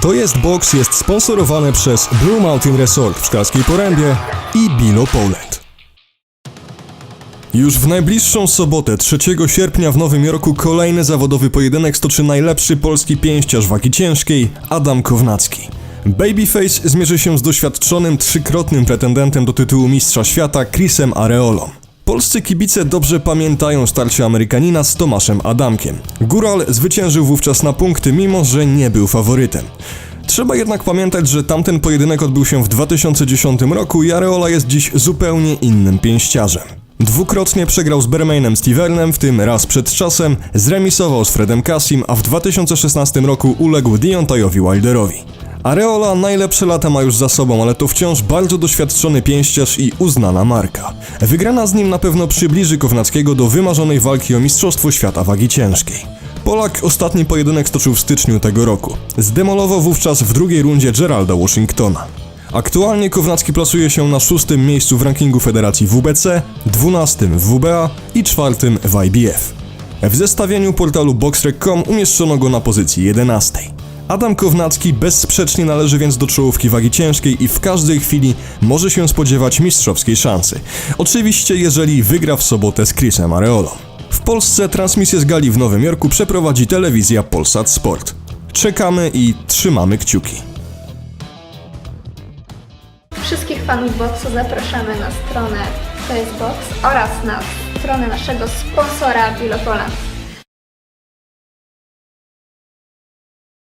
To jest box jest sponsorowane przez Blue Mountain Resort w Szklarskiej Porębie i Bilo Poland. Już w najbliższą sobotę, 3 sierpnia w Nowym Jorku kolejny zawodowy pojedynek stoczy najlepszy polski pięściarz wagi ciężkiej Adam Kownacki. Babyface zmierzy się z doświadczonym trzykrotnym pretendentem do tytułu mistrza świata Chrisem Areolą. Polscy kibice dobrze pamiętają starcie Amerykanina z Tomaszem Adamkiem. Góral zwyciężył wówczas na punkty, mimo że nie był faworytem. Trzeba jednak pamiętać, że tamten pojedynek odbył się w 2010 roku i Areola jest dziś zupełnie innym pięściarzem. Dwukrotnie przegrał z Bermainem Stevernem, w tym raz przed czasem, zremisował z Fredem Cassim, a w 2016 roku uległ Deontayowi Wilderowi. Areola najlepsze lata ma już za sobą, ale to wciąż bardzo doświadczony pięściarz i uznana marka. Wygrana z nim na pewno przybliży Kownackiego do wymarzonej walki o Mistrzostwo Świata wagi ciężkiej. Polak ostatni pojedynek stoczył w styczniu tego roku. Zdemolował wówczas w drugiej rundzie Geralda Washingtona. Aktualnie Kownacki plasuje się na szóstym miejscu w rankingu Federacji WBC, dwunastym w WBA i czwartym w IBF. W zestawieniu portalu Boxrec.com umieszczono go na pozycji 11. Adam Kownacki bezsprzecznie należy więc do czołówki wagi ciężkiej i w każdej chwili może się spodziewać mistrzowskiej szansy. Oczywiście jeżeli wygra w sobotę z Chrisem Areolą. W Polsce transmisję z gali w Nowym Jorku przeprowadzi telewizja Polsat Sport. Czekamy i trzymamy kciuki. Wszystkich fanów boksu zapraszamy na stronę Facebox oraz na stronę naszego sponsora Bilopoland.